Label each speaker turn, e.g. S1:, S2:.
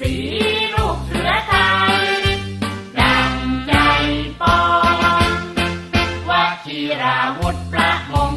S1: สีลูกเสือไทยดังใจปอนวชิราวุธประมง